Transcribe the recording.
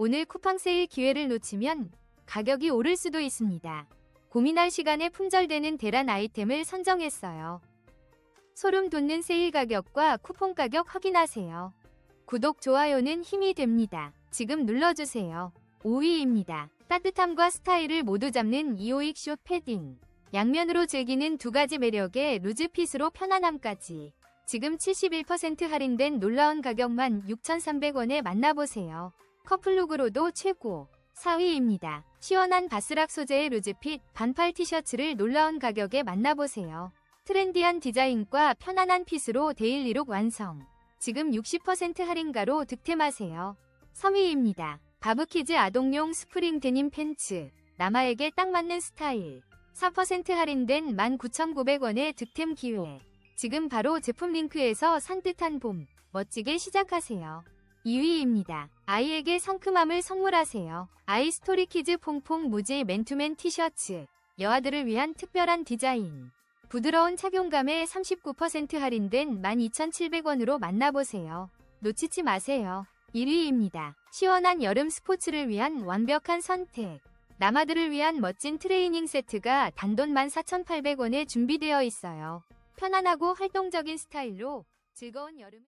오늘 쿠팡 세일 기회를 놓치면 가격이 오를 수도 있습니다. 고민할 시간에 품절되는 대란 아이템을 선정했어요. 소름 돋는 세일 가격과 쿠폰 가격 확인하세요. 구독, 좋아요는 힘이 됩니다. 지금 눌러주세요. 5위입니다. 따뜻함과 스타일을 모두 잡는 이오익 숏 패딩. 양면으로 즐기는 두 가지 매력의 루즈핏으로 편안함까지. 지금 71% 할인된 놀라운 가격만 6,300원에 만나보세요. 커플룩으로도 최고. 4위입니다. 시원한 바스락 소재의 루즈핏 반팔 티셔츠를 놀라운 가격에 만나보세요. 트렌디한 디자인과 편안한 핏으로 데일리룩 완성. 지금 60% 할인가로 득템하세요. 3위입니다. 바브키즈 아동용 스프링 데님 팬츠. 남아에게 딱 맞는 스타일. 4% 할인된 19,900원의 득템 기회. 지금 바로 제품 링크에서 산뜻한 봄, 멋지게 시작하세요. 2위입니다. 아이에게 상큼함을 선물하세요. 아이 스토리 키즈 퐁퐁 무지 맨투맨 티셔츠. 여아들을 위한 특별한 디자인. 부드러운 착용감에 39% 할인된 12,700원으로 만나보세요. 놓치지 마세요. 1위입니다. 시원한 여름 스포츠를 위한 완벽한 선택. 남아들을 위한 멋진 트레이닝 세트가 단돈 14,800원에 준비되어 있어요. 편안하고 활동적인 스타일로 즐거운 여름